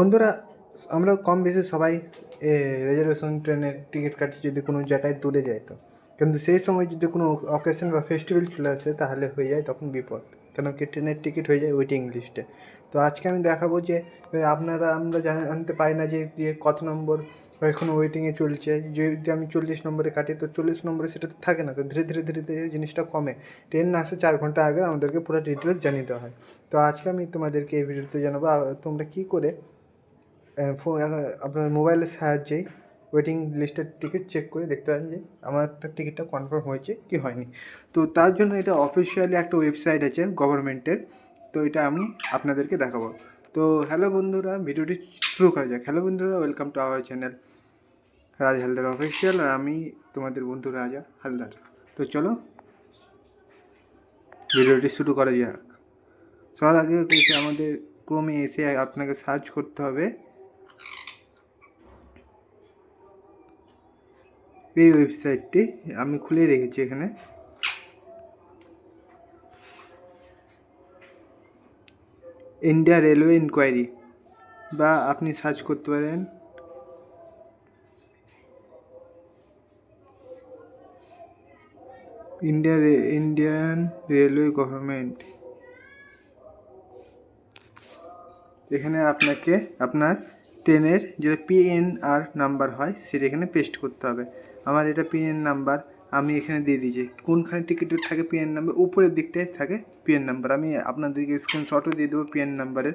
বন্ধুরা, আমরা কম বেশি সবাই রিজার্ভেশন ট্রেনের টিকিট কাটছি যদি কোনো জায়গায় দূরে যায় তো। কিন্তু সেই সময় যদি কোনো অকেশন বা ফেস্টিভ্যাল চলে আসে, তাহলে হয়ে যায় তখন বিপদ। কেন কি ট্রেনের টিকিট হয়ে যায় ওয়েটিং লিস্টে তো আজকে আমি দেখাবো যে আপনারা, আমরা জানতে পারি না যে কত নম্বর এখনও ওয়েটিংয়ে চলছে। যদি আমি চল্লিশ নম্বরে কাটি, তো চল্লিশ নম্বরে সেটা তো থাকে না। তো ধীরে ধীরে ধীরে ধীরে জিনিসটা কমে। ট্রেন না আসে চার ঘণ্টা আগে আমাদেরকে পুরো ডিটেলস জানিয়ে দেওয়া হয়। তো আজকে আমি তোমাদেরকে এই ভিডিওতে জানাব। তোমরা কী করে ফোন আপনার মোবাইলের সাহায্যেই ওয়েটিং লিস্টের টিকিট চেক করে দেখতে পারেন যে আমার একটা টিকিটটা কনফার্ম হয়েছে কি হয়নি। তো তার জন্য এটা অফিসিয়ালি একটা ওয়েবসাইট আছে গভর্নমেন্টের তো এটা আমি আপনাদেরকে দেখাবো। তো হ্যালো বন্ধুরা, ভিডিওটি শুরু করা যাক। হ্যালো বন্ধুরা welcome to our channel Raj Haldar official আর আমি তোমাদের বন্ধু রাজা হালদার। তো চলো ভিডিওটি শুরু করা যাক। সবার আগে আমাদের ক্রমে এসে আপনাকে সার্চ করতে হবে। এই ওয়েবসাইটটি আমি খুলে রেখেছি এখানে। ইন্ডিয়া রেলওয়ে ইনকোয়ারি বা আপনি সার্চ করতে পারেন। ইন্ডিয়া ইন্ডিয়ান রেলওয়ে গভর্নমেন্ট এখানে আপনাকে আপনার ট্রেনের যেটা পিএনআর নাম্বার হয়, সেটা এখানে পেস্ট করতে হবে। আমার এটা পিএন নাম্বার, আমি এখানে দিয়ে দিয়েছি কোনখানে টিকিটের থাকে পিএন নাম্বার, উপরের দিকটায় থাকে পিএন নাম্বার। আমি আপনাদেরকে স্ক্রিনশটও দিয়ে দেবো পিএন নাম্বারের।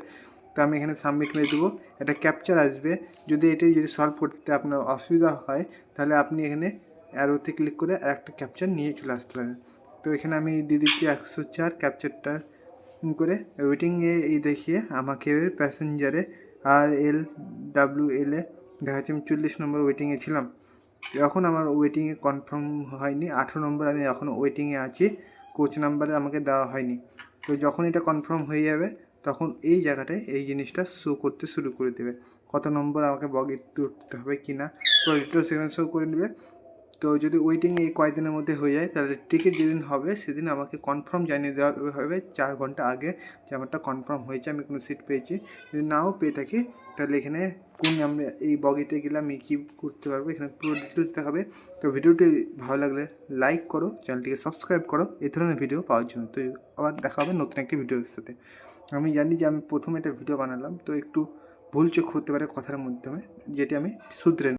তো আমি এখানে সাবমিট করে দেবো। একটা ক্যাপচার আসবে। যদি এটাই যদি সলভ করতে আপনার অসুবিধা হয়, তাহলে আপনি এখানে অ্যারোতে ক্লিক করে একটা ক্যাপচার নিয়ে চলে আসতে পারেন। তো এখানে আমি দিয়ে দিচ্ছি একশো চার ক্যাপচারটা করে ওয়েটিংয়ে এই দেখিয়ে আমাকে প্যাসেঞ্জারে আর এল ডাব্লিউ এলে দেখাচ্ছে, আমি চল্লিশ নম্বর ওয়েটিংয়ে ছিলাম। এখন আমার ওয়েটিংয়ে কনফার্ম হয়নি, আঠেরো নম্বর আমি এখন ওয়েটিংয়ে আছি কোচ নাম্বারে আমাকে দেওয়া হয়নি। তো যখন এটা কনফার্ম হয়ে যাবে, তখন এই জায়গাটায় এই জিনিসটা শো করতে শুরু করে দেবে। কত নম্বর আমাকে বগি উঠতে হবে কি না তো ডিটেলস এখানে শো করে নেবে। তো যদি ওয়েটিং এই কয়েকদিনের মধ্যে হয়ে যায়, তাহলে টিকিট যেদিন হবে, সেদিন আমাকে কনফার্ম জানিয়ে দেওয়া হবে চার ঘণ্টা আগে যে আমারটা কনফার্ম হয়েছে, আমি কোনো সিট পেয়েছি। যদি নাও পেয়ে থাকি, তাহলে এখানে কোন আমি এই বগিতে গেলে আমি কী করতে পারব, এখানে পুরো ডিটেলস দেখাবে। তো ভিডিওটি ভালো লাগলে লাইক করো, চ্যানেলটিকে সাবস্ক্রাইব করো, এই ধরনের ভিডিও পাওয়ার জন্য। তো আবার দেখা হবে নতুন একটি ভিডিওর সাথে। আমি জানি যে আমি প্রথমে একটা ভিডিও বানালাম, তো একটু ভুল চোখ হতে পারে কথার মাধ্যমে, যেটি আমি শুধরে